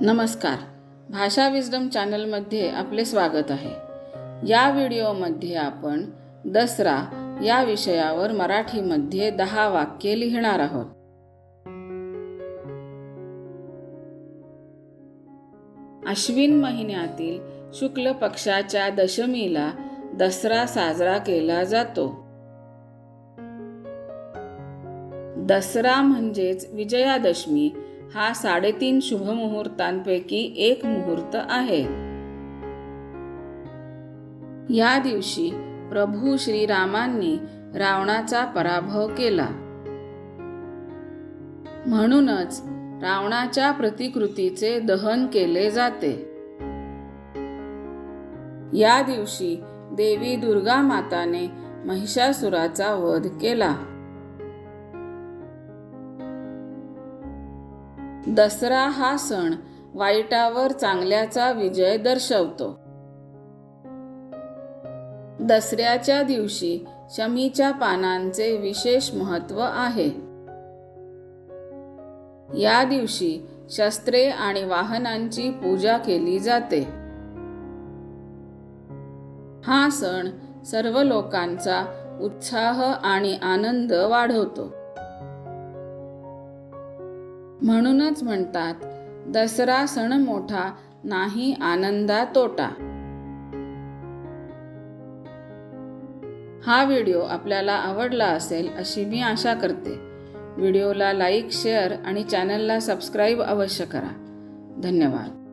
नमस्कार. भाषा विजडम चॅनलमध्ये आपले स्वागत आहे. या व्हिडिओमध्ये आपण दसरा या विषयावर मराठीमध्ये दहा वाक्ये लिहिणार आहोत. अश्विन महिन्यातील शुक्ल पक्षाच्या दशमीला दसरा साजरा केला जातो. दसरा म्हणजेच विजयादशमी हा साडेतीन शुभ मुहूर्तांपैकी एक मुहूर्त आहे. या दिवशी प्रभू श्रीरामांनी रावणाचा पराभव केला. म्हणूनच रावणाच्या प्रतिकृतीचे दहन केले जाते. या दिवशी देवी दुर्गा माताने महिषासुराचा वध केला. दसरा हा सण वाईटावर चांगल्याचा विजय दर्शवतो. दसऱ्याच्या दिवशी शमीच्या पानांचे विशेष महत्त्व आहे. या दिवशी शस्त्रे आणि वाहनांची पूजा केली जाते. हा सण सर्व लोकांचा उत्साह आणि आनंद वाढवतो. म्हणूनच म्हणतात दसरा सण मोठा नाही आनंदा तोटा. हा व्हिडिओ आपल्याला आवडला असेल अशी मी आशा करते. व्हिडिओला लाईक शेअर आणि चॅनलला सबस्क्राईब अवश्य करा. धन्यवाद.